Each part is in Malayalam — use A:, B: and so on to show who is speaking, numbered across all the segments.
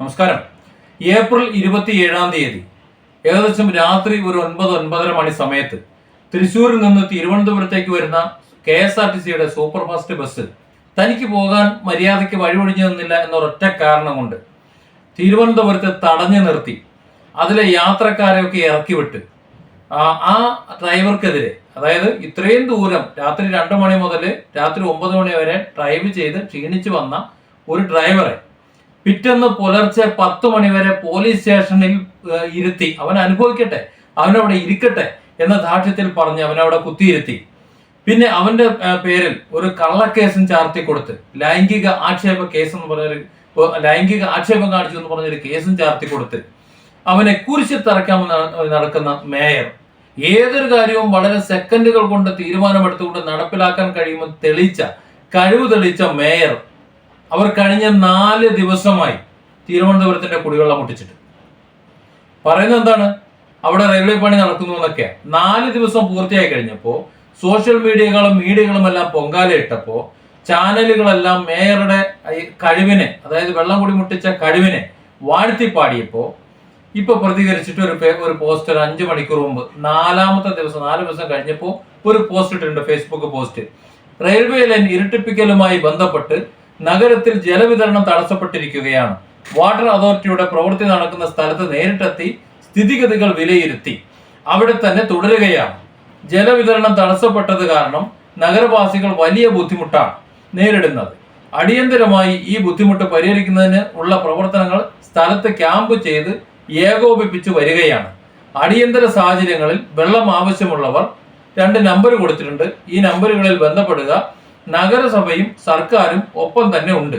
A: നമസ്കാരം. ഏപ്രിൽ ഇരുപത്തി ഏഴാം തീയതി ഏകദേശം രാത്രി ഒരു ഒൻപത് ഒൻപതര മണി സമയത്ത് തൃശ്ശൂരിൽ നിന്ന് തിരുവനന്തപുരത്തേക്ക് വരുന്ന കെ എസ് ആർ ടി സിയുടെ സൂപ്പർ ഫാസ്റ്റ് ബസ് തനിക്ക് പോകാൻ മര്യാദയ്ക്ക് വഴിയൊഴിഞ്ഞു നിന്നില്ല എന്നൊരൊറ്റ കാരണം കൊണ്ട് തിരുവനന്തപുരത്ത് തടഞ്ഞു നിർത്തി അതിലെ യാത്രക്കാരെയൊക്കെ ഇറക്കി വിട്ട് ആ ഡ്രൈവർക്കെതിരെ അതായത് ഇത്രയും ദൂരം രാത്രി രണ്ട് മണി മുതൽ രാത്രി ഒമ്പത് മണി വരെ ഡ്രൈവ് ചെയ്ത് ക്ഷീണിച്ചു വന്ന ഒരു ഡ്രൈവറെ പിറ്റേന്ന് പുലർച്ചെ പത്ത് മണിവരെ പോലീസ് സ്റ്റേഷനിൽ ഇരുത്തി. അവൻ അനുഭവിക്കട്ടെ. അവനവിടെ ഇരിക്കട്ടെ എന്ന ദാക്ഷ്യത്തിൽ പറഞ്ഞ് അവനവിടെ കുത്തിയിരുത്തി. പിന്നെ അവന്റെ പേരിൽ ഒരു കള്ളക്കേസും ചാർത്തി കൊടുത്ത്. ലൈംഗിക ആക്ഷേപ കേസ് എന്ന് പറഞ്ഞൊരു ലൈംഗിക ആക്ഷേപം കാണിച്ചു എന്ന് പറഞ്ഞൊരു കേസും ചാർത്തി കൊടുത്ത്. അവനെ കുരിശി തറയ്ക്കാമെന്ന് നടക്കുന്ന മേയർ. ഏതൊരു കാര്യവും വളരെ സെക്കൻഡുകൾ കൊണ്ട് തീരുമാനമെടുത്തുകൊണ്ട് നടപ്പിലാക്കാൻ കഴിയുമെന്ന് തെളിയിച്ച കഴിവ് തെളിയിച്ച മേയർ അവർ കഴിഞ്ഞ നാല് ദിവസമായി തിരുവനന്തപുരത്തിന്റെ കുടിവെള്ളം പൊട്ടിച്ചിട്ട്. പറയുന്നത് എന്താണ്? അവിടെ റെയിൽവേ പണി നടക്കുന്നു എന്നൊക്കെ. നാല് ദിവസം പൂർത്തിയായി കഴിഞ്ഞപ്പോ സോഷ്യൽ മീഡിയകളും മീഡിയകളും എല്ലാം പൊങ്കാലയിട്ടപ്പോ ചാനലുകളെല്ലാം മേയറുടെ കഴിവിനെ അതായത് വെള്ളം കൂടി മുട്ടിച്ച കഴിവിനെ വാഴ്ത്തി പാടിയപ്പോ ഇപ്പൊ പ്രതികരിച്ചിട്ട് ഒരു ഒരു പോസ്റ്റ് ഒരു അഞ്ചു മണിക്കൂർ മുമ്പ് നാലാമത്തെ ദിവസം നാല് ദിവസം കഴിഞ്ഞപ്പോൾ ഒരു പോസ്റ്റ് ഇട്ടിട്ടുണ്ട് ഫേസ്ബുക്ക് പോസ്റ്റ്. റെയിൽവേ ലൈൻ ഇരട്ടിപ്പിക്കലുമായി ബന്ധപ്പെട്ട് നഗരത്തിൽ ജലവിതരണം തടസ്സപ്പെട്ടിരിക്കുകയാണ്. വാട്ടർ അതോറിറ്റിയുടെ പ്രവൃത്തി നടക്കുന്ന സ്ഥലത്ത് നേരിട്ടെത്തി സ്ഥിതിഗതികൾ വിലയിരുത്തി. അവിടെ തന്നെ തുടരുകയാണ്. ജലവിതരണം തടസ്സപ്പെട്ടത് കാരണം നഗരവാസികൾ വലിയ ബുദ്ധിമുട്ടാണ് നേരിടുന്നത്. അടിയന്തരമായി ഈ ബുദ്ധിമുട്ട് പരിഹരിക്കുന്നതിന് ഉള്ള പ്രവർത്തനങ്ങൾ സ്ഥലത്ത് ക്യാമ്പ് ചെയ്ത് ഏകോപിപ്പിച്ചു വരികയാണ്. അടിയന്തര സാഹചര്യങ്ങളിൽ വെള്ളം ആവശ്യമുള്ളവർ രണ്ട് നമ്പർ കൊടുത്തിട്ടുണ്ട്. ഈ നമ്പറുകളിൽ ബന്ധപ്പെടുക നഗരസഭയും സർക്കാരും ഒപ്പം തന്നെ ഉണ്ട്.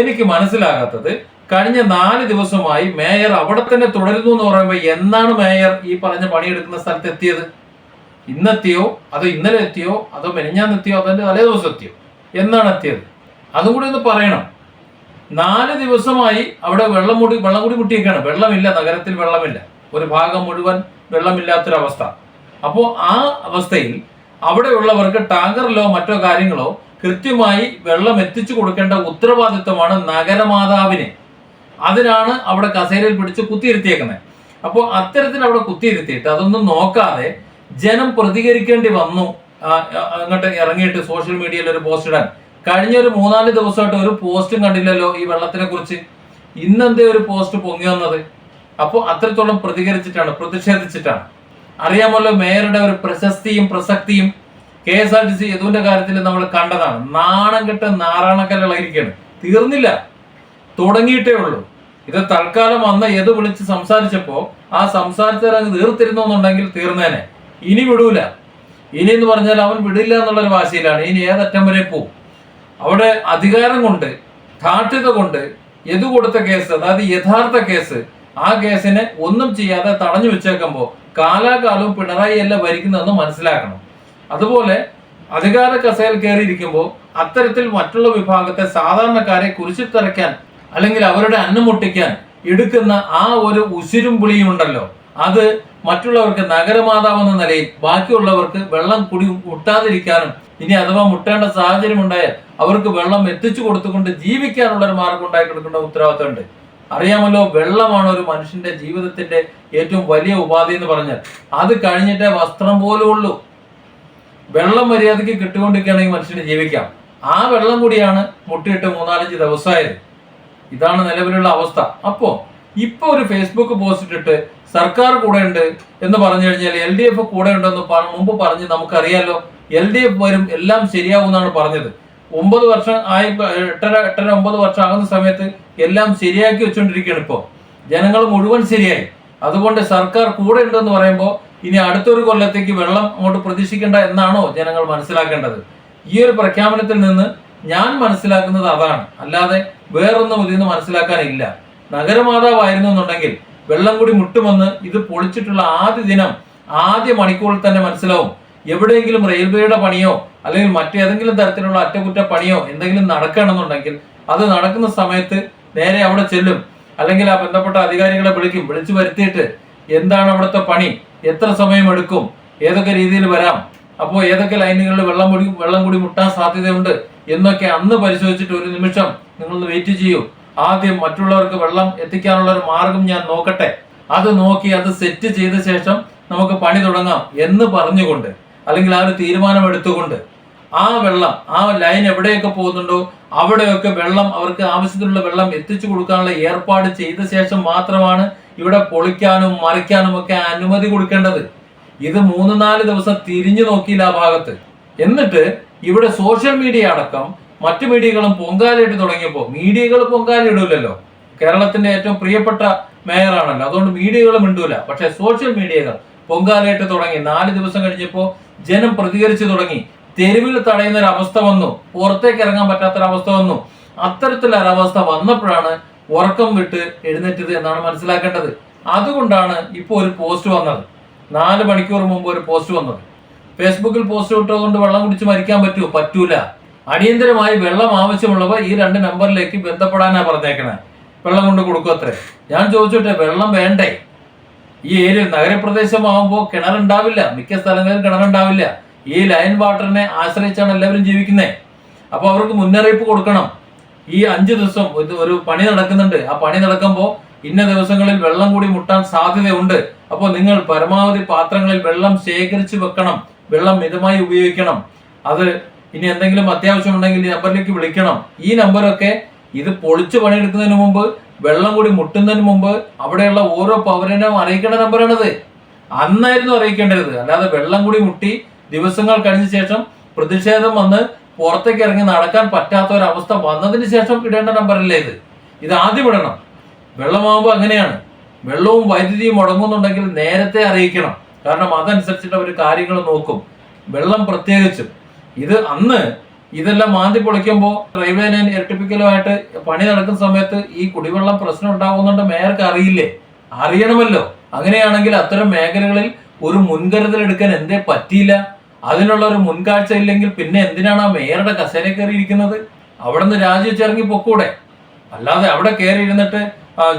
A: എനിക്ക് മനസ്സിലാകാത്തത് കഴിഞ്ഞ നാല് ദിവസമായി മേയർ അവിടെ തന്നെ തുടരുന്നു എന്ന് പറയുമ്പോൾ എന്നാണ് മേയർ ഈ പറഞ്ഞ പണിയെടുക്കുന്ന സ്ഥലത്ത് എത്തിയത് ഇന്നെത്തിയോ? അതോ ഇന്നലെ എത്തിയോ? അതോ മെനഞ്ഞാന്നെത്തിയോ? അതോ തലേ ദിവസം എത്തിയോ എന്നാണ് എത്തിയത്? അതും കൂടി ഒന്ന് പറയണം. നാല് ദിവസമായി അവിടെ വെള്ളം മുടി വെള്ളം കൂടി മുട്ടിയൊക്കെയാണ് വെള്ളമില്ല നഗരത്തിൽ വെള്ളമില്ല. ഒരു ഭാഗം മുഴുവൻ വെള്ളമില്ലാത്തൊരവസ്ഥ. അപ്പോൾ ആ അവസ്ഥയിൽ അവിടെയുള്ളവർക്ക് ടാങ്കറിലോ മറ്റോ കാര്യങ്ങളോ കൃത്യമായി വെള്ളം എത്തിച്ചു കൊടുക്കേണ്ട ഉത്തരവാദിത്വമാണ് നഗരമാതാവിന്. അതിനാണ് അവിടെ കസേരയിൽ പിടിച്ച് കുത്തിയിരുത്തിയേക്കുന്നത്. അപ്പോൾ അത്തരത്തിൽ അവിടെ കുത്തിയിരുത്തിയിട്ട് അതൊന്നും നോക്കാതെ ജനം പ്രതികരിക്കേണ്ടി വന്നു. അങ്ങോട്ട് ഇറങ്ങിയിട്ട് സോഷ്യൽ മീഡിയയിൽ ഒരു പോസ്റ്റ് ഇടാൻ. കഴിഞ്ഞ ഒരു മൂന്നാൽ ദിവസമായിട്ട് ഒരു പോസ്റ്റും കണ്ടില്ലല്ലോ ഈ വെള്ളത്തിനെ കുറിച്ച്. ഇന്നെന്തേ ഒരു പോസ്റ്റ് പൊങ്ങി വന്നത്? അപ്പോൾ അത്രത്തോളം പ്രതികരിച്ചിട്ടാണ് പ്രതിഷേധിച്ചിട്ടാണ്. അറിയാമല്ലോ മേയറുടെ ഒരു പ്രശസ്തിയും പ്രസക്തിയും K S R T C യദുവിന്റെ കാര്യത്തിൽ നമ്മൾ കണ്ടതാണ്. നാണം കെട്ട് നാറാണക്കല്ലിളയിരിക്കുകയാണ് തീർന്നില്ല. തുടങ്ങിയിട്ടേ ഉള്ളൂ. ഇത് തൽക്കാലം അന്ന് യദു വിളിച്ച് സംസാരിച്ചപ്പോ ആ സംസാരിച്ചാൽ അങ്ങ് തീർത്തിരുന്നു എന്നുണ്ടെങ്കിൽ തീർന്നേനെ. ഇനി വിടൂല. ഇനി എന്ന് പറഞ്ഞാൽ അവൻ വിടില്ല എന്നുള്ളൊരു വാശിയിലാണ്. ഇനി ഏതറ്റം വരെ പോവും. അവിടെ അധികാരം കൊണ്ട് ധാർഷ്ട്യത കൊണ്ട് എതു കൊടുത്ത കേസ് അതായത് യഥാർത്ഥ കേസ് ആ കേസിനെ ഒന്നും ചെയ്യാതെ തടഞ്ഞു വെച്ചേക്കുമ്പോൾ കാലാകാലവും പിണറായി അല്ല ഭരിക്കുന്നതെന്ന് മനസ്സിലാക്കണം. അതുപോലെ അധികാര കസേൽ കയറിയിരിക്കുമ്പോൾ അത്തരത്തിൽ മറ്റുള്ള വിഭാഗത്തെ സാധാരണക്കാരെ കുരിശിത്തറയ്ക്കാൻ അല്ലെങ്കിൽ അവരുടെ അന്നുമുട്ടിക്കാൻ എടുക്കുന്ന ആ ഒരു ഉശിരും പുളിയും ഉണ്ടല്ലോ. അത് മറ്റുള്ളവർക്ക് നഗരമാതാവ് എന്ന നിലയിൽ ബാക്കിയുള്ളവർക്ക് വെള്ളം കുടി മുട്ടാതിരിക്കാനും ഇനി അഥവാ മുട്ടേണ്ട സാഹചര്യം ഉണ്ടായാൽ അവർക്ക് വെള്ളം എത്തിച്ചു കൊടുത്തുകൊണ്ട് ജീവിക്കാനുള്ള ഒരു മാർഗം ഉണ്ടാക്കി കൊടുക്കേണ്ട ഉത്തരവാദിത്തമുണ്ട്. അറിയാമല്ലോ വെള്ളമാണ് ഒരു മനുഷ്യന്റെ ജീവിതത്തിന്റെ ഏറ്റവും വലിയ ഉപാധി എന്ന് പറഞ്ഞാൽ. അത് കഴിഞ്ഞിട്ടേ വസ്ത്രം പോലും ഉള്ളൂ. വെള്ളം മര്യാദയ്ക്ക് കിട്ടുകൊണ്ടിരിക്കുകയാണെങ്കിൽ മനുഷ്യന് ജീവിക്കാം. ആ വെള്ളം കൂടിയാണ് മുട്ടിയിട്ട് മൂന്നാലഞ്ച് ദിവസമായത്. ഇതാണ് നിലവിലുള്ള അവസ്ഥ. അപ്പോ ഇപ്പൊ ഒരു ഫേസ്ബുക്ക് പോസ്റ്റ് ഇട്ടിട്ട് സർക്കാർ കൂടെ ഉണ്ട് എന്ന് പറഞ്ഞു കഴിഞ്ഞാൽ എൽ ഡി എഫ് കൂടെ ഉണ്ടെന്ന് മുമ്പ് പറഞ്ഞ് നമുക്കറിയാലോ എൽ ഡി എഫ് വരും എല്ലാം ശരിയാവും എന്നാണ് പറഞ്ഞത്. ഒമ്പത് വർഷം ആയി എട്ടര എട്ടര ഒമ്പത് വർഷം ആകുന്ന സമയത്ത് എല്ലാം ശരിയാക്കി വെച്ചുകൊണ്ടിരിക്കുകയാണ് ഇപ്പോൾ ജനങ്ങൾ മുഴുവൻ ശരിയായി. അതുകൊണ്ട് സർക്കാർ കൂടെ ഉണ്ടെന്ന് പറയുമ്പോൾ ഇനി അടുത്തൊരു കൊല്ലത്തേക്ക് വെള്ളം അങ്ങോട്ട് പ്രതീക്ഷിക്കേണ്ട എന്നാണോ ജനങ്ങൾ മനസ്സിലാക്കേണ്ടത്. ഈ ഒരു പ്രഖ്യാപനത്തിൽ നിന്ന് ഞാൻ മനസ്സിലാക്കുന്നത് അതാണ്. അല്ലാതെ വേറൊന്നും ഇതിൽ നിന്ന് മനസ്സിലാക്കാനില്ല. നഗരമാതാവായിരുന്നു എന്നുണ്ടെങ്കിൽ വെള്ളം കൂടി മുട്ടുമെന്ന് ഇത് പൊളിച്ചിട്ടുള്ള ആദ്യ ദിനം ആദ്യ മണിക്കൂറിൽ തന്നെ മനസ്സിലാവും. എവിടെയെങ്കിലും റെയിൽവേയുടെ പണിയോ അല്ലെങ്കിൽ മറ്റേതെങ്കിലും തരത്തിലുള്ള അറ്റകുറ്റ പണിയോ എന്തെങ്കിലും നടക്കണമെന്നുണ്ടെങ്കിൽ അത് നടക്കുന്ന സമയത്ത് നേരെ അവിടെ ചെല്ലും. അല്ലെങ്കിൽ ആ ബന്ധപ്പെട്ട അധികാരികളെ വിളിക്കും വിളിച്ചു വരുത്തിയിട്ട് എന്താണ് അവിടുത്തെ പണി എത്ര സമയം എടുക്കും ഏതൊക്കെ രീതിയിൽ വരാം അപ്പോൾ ഏതൊക്കെ ലൈനുകളിൽ വെള്ളം കൂടി വെള്ളം കൂടി മുട്ടാൻ സാധ്യതയുണ്ട് എന്നൊക്കെ അന്ന് പരിശോധിച്ചിട്ട് ഒരു നിമിഷം നിങ്ങളൊന്ന് വെയിറ്റ് ചെയ്യൂ. ആദ്യം മറ്റുള്ളവർക്ക് വെള്ളം എത്തിക്കാനുള്ള ഒരു മാർഗം ഞാൻ നോക്കട്ടെ. അത് നോക്കി അത് സെറ്റ് ചെയ്ത ശേഷം നമുക്ക് പണി തുടങ്ങാം എന്ന് പറഞ്ഞുകൊണ്ട്. അല്ലെങ്കിൽ ആ ഒരു തീരുമാനം എടുത്തുകൊണ്ട് ആ വെള്ളം ആ ലൈൻ എവിടെയൊക്കെ പോകുന്നുണ്ടോ അവിടെയൊക്കെ വെള്ളം അവർക്ക് ആവശ്യത്തിനുള്ള വെള്ളം എത്തിച്ചു കൊടുക്കാനുള്ള ഏർപ്പാട് ചെയ്ത ശേഷം മാത്രമാണ് ഇവിടെ പൊളിക്കാനും മറിക്കാനും ഒക്കെ അനുമതി കൊടുക്കേണ്ടത്. ഇത് മൂന്ന് നാല് ദിവസം തിരിഞ്ഞു നോക്കിയില്ല ആ ഭാഗത്ത്. എന്നിട്ട് ഇവിടെ സോഷ്യൽ മീഡിയ അടക്കം മറ്റു മീഡിയകളും പൊങ്കാലയിട്ട് തുടങ്ങിയപ്പോൾ മീഡിയകൾ പൊങ്കാലയിടൂലല്ലോ കേരളത്തിന്റെ ഏറ്റവും പ്രിയപ്പെട്ട മേയറാണല്ലോ. അതുകൊണ്ട് മീഡിയകളും ഇണ്ടൂല പക്ഷേ സോഷ്യൽ മീഡിയകൾ പൊങ്കാലയിട്ട് തുടങ്ങി. നാല് ദിവസം കഴിഞ്ഞപ്പോൾ ജനം പ്രതികരിച്ചു തുടങ്ങി. തെരുവിൽ തടയുന്ന ഒരു അവസ്ഥ വന്നു. പുറത്തേക്ക് ഇറങ്ങാൻ പറ്റാത്തൊരവസ്ഥ വന്നു. അത്തരത്തിലൊരവസ്ഥ വന്നപ്പോഴാണ് ഉറക്കം വിട്ട് എഴുന്നേറ്റത് എന്നാണ് മനസ്സിലാക്കേണ്ടത്. അതുകൊണ്ടാണ് ഇപ്പോൾ ഒരു പോസ്റ്റ് വന്നത്. നാല് മണിക്കൂർ മുമ്പ് ഒരു പോസ്റ്റ് വന്നത്. ഫേസ്ബുക്കിൽ പോസ്റ്റ് ഇട്ടതുകൊണ്ട് വെള്ളം കുടിച്ച് മരിക്കാൻ പറ്റുമോ? പറ്റൂല. അടിയന്തരമായി വെള്ളം ആവശ്യമുള്ളവർ ഈ രണ്ട് നമ്പറിലേക്ക് ബന്ധപ്പെടാനാ പറഞ്ഞേക്കണേ. വെള്ളം കൊണ്ട് കൊടുക്കുമത്രേ ഞാൻ ചോദിച്ചോട്ടെ വെള്ളം വേണ്ടേ? ഈ ഏരിയ നഗരപ്രദേശമാകുമ്പോൾ കിണറുണ്ടാവില്ല. മിക്ക സ്ഥലങ്ങളിലും കിണറുണ്ടാവില്ല. ഈ ലൈൻ വാട്ടറിനെ ആശ്രയിച്ചാണ് എല്ലാവരും ജീവിക്കുന്നത് അപ്പോൾ അവർക്ക് മുന്നറിയിപ്പ് കൊടുക്കണം. ഈ അഞ്ച് ദിവസം ഒരു പണി നടക്കുന്നുണ്ട്. ആ പണി നടക്കുമ്പോൾ ഇന്ന ദിവസങ്ങളിൽ വെള്ളം കൂടി മുട്ടാൻ സാധ്യതയുണ്ട്. അപ്പോൾ നിങ്ങൾ പരമാവധി പാത്രങ്ങളിൽ വെള്ളം ശേഖരിച്ച് വെക്കണം. വെള്ളം മിതമായി ഉപയോഗിക്കണം. അത് ഇനി എന്തെങ്കിലും അത്യാവശ്യം ഉണ്ടെങ്കിൽ ഈ നമ്പറിലേക്ക് വിളിക്കണം. ഈ നമ്പറൊക്കെ ഇത് പൊളിച്ച് പണിയെടുക്കുന്നതിന് മുമ്പ് വെള്ളം കൂടി മുട്ടുന്നതിന് മുമ്പ് അവിടെയുള്ള ഓരോ പൗരനും അറിയിക്കേണ്ട നമ്പറാണിത്. അന്നായിരുന്നു അറിയിക്കേണ്ടത്. അല്ലാതെ വെള്ളം കൂടി മുട്ടി ദിവസങ്ങൾ കഴിഞ്ഞ ശേഷം പ്രതിഷേധം വന്ന് പുറത്തേക്ക് ഇറങ്ങി നടക്കാൻ പറ്റാത്ത ഒരവസ്ഥ വന്നതിന് ശേഷം ഇടേണ്ട നമ്പറല്ലേ ഇത്. ഇത് ആദ്യം ഇടണം. വെള്ളമാകുമ്പോൾ അങ്ങനെയാണ്. വെള്ളവും വൈദ്യുതിയും മുടങ്ങുന്നുണ്ടെങ്കിൽ നേരത്തെ അറിയിക്കണം. കാരണം അതനുസരിച്ചിട്ട് അവർ കാര്യങ്ങൾ നോക്കും. വെള്ളം പ്രത്യേകിച്ചും. ഇത് അന്ന് ഇതെല്ലാം മാന്തി പൊളിക്കുമ്പോൾ റെയിൽവേ ലൈൻ ഇരട്ടിപ്പിക്കലുമായിട്ട് പണി നടക്കുന്ന സമയത്ത് ഈ കുടിവെള്ളം പ്രശ്നം ഉണ്ടാകുന്നുണ്ട് മേയർക്ക് അറിയില്ലേ? അറിയണമല്ലോ. അങ്ങനെയാണെങ്കിൽ അത്തരം മേഖലകളിൽ ഒരു മുൻകരുതൽ എടുക്കാൻ എന്തേ പറ്റിയില്ല? അതിനുള്ള ഒരു മുൻകാഴ്ച ഇല്ലെങ്കിൽ പിന്നെ എന്തിനാണ് ആ മേയറുടെ കസേര കയറി ഇരിക്കുന്നത് അവിടെ നിന്ന് രാജിവെച്ചിറങ്ങി പൊക്കൂടെ. അല്ലാതെ അവിടെ കയറി ഇരുന്നിട്ട്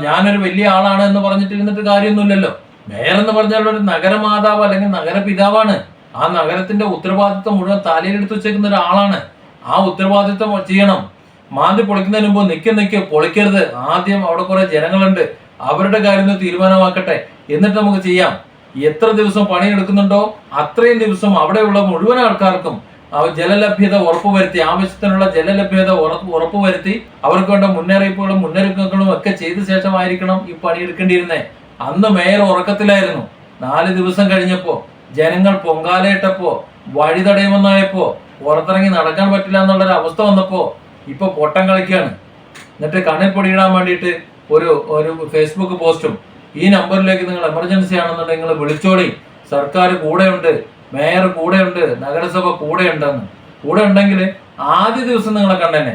A: ഞാനൊരു വലിയ ആളാണ് എന്ന് പറഞ്ഞിട്ട് ഇരുന്നിട്ട് കാര്യമൊന്നുമില്ലല്ലോ. മേയർ എന്ന് പറഞ്ഞാൽ ഒരു നഗരമാതാവ് അല്ലെങ്കിൽ നഗരപിതാവാണ്. ആ നഗരത്തിന്റെ ഉത്തരവാദിത്വം മുഴുവൻ തലയിലെടുത്ത് വെച്ചേക്കുന്ന ഒരാളാണ്. ആ ഉത്തരവാദിത്വം ചെയ്യണം. മാന്തി പൊളിക്കുന്നതിന് മുമ്പ് നിൽക്കി നിൽക്കി പൊളിക്കരുത്. ആദ്യം അവിടെ കുറെ ജനങ്ങളുണ്ട്. അവരുടെ കാര്യം തീരുമാനമാക്കട്ടെ. എന്നിട്ട് നമുക്ക് ചെയ്യാം. എത്ര ദിവസം പണിയെടുക്കുന്നുണ്ടോ അത്രയും ദിവസം അവിടെയുള്ള മുഴുവൻ ആൾക്കാർക്കും ജലലഭ്യത ഉറപ്പുവരുത്തി ആവശ്യത്തിനുള്ള ജലലഭ്യത ഉറപ്പ് ഉറപ്പുവരുത്തി അവർക്ക് വേണ്ട മുന്നറിയിപ്പുകളും മുന്നൊരുക്കങ്ങളും ഒക്കെ ചെയ്ത ശേഷമായിരിക്കണം ഈ പണിയെടുക്കേണ്ടിയിരുന്നേ അന്ന് മേയർ ഉറക്കത്തിലായിരുന്നു. നാല് ദിവസം കഴിഞ്ഞപ്പോ ജനങ്ങൾ പൊങ്കാലയിട്ടപ്പോ വഴി പുറത്തിറങ്ങി നടക്കാൻ പറ്റില്ല എന്നുള്ളൊരു അവസ്ഥ വന്നപ്പോൾ ഇപ്പൊ പൊട്ടം കളിക്കുകയാണ് എന്നിട്ട് കണ്ണിൽ പൊടിയിടാൻ വേണ്ടിയിട്ട് ഒരു ഒരു ഫേസ്ബുക്ക് പോസ്റ്റും ഈ നമ്പറിലേക്ക് നിങ്ങൾ എമർജൻസി ആണെന്നുണ്ടെങ്കിൽ നിങ്ങൾ വിളിച്ചോടി സർക്കാർ കൂടെയുണ്ട് മേയർ കൂടെയുണ്ട് നഗരസഭ കൂടെയുണ്ടെന്ന്. കൂടെ ഉണ്ടെങ്കിൽ ആദ്യ ദിവസം നിങ്ങളെ കണ്ടേനെ.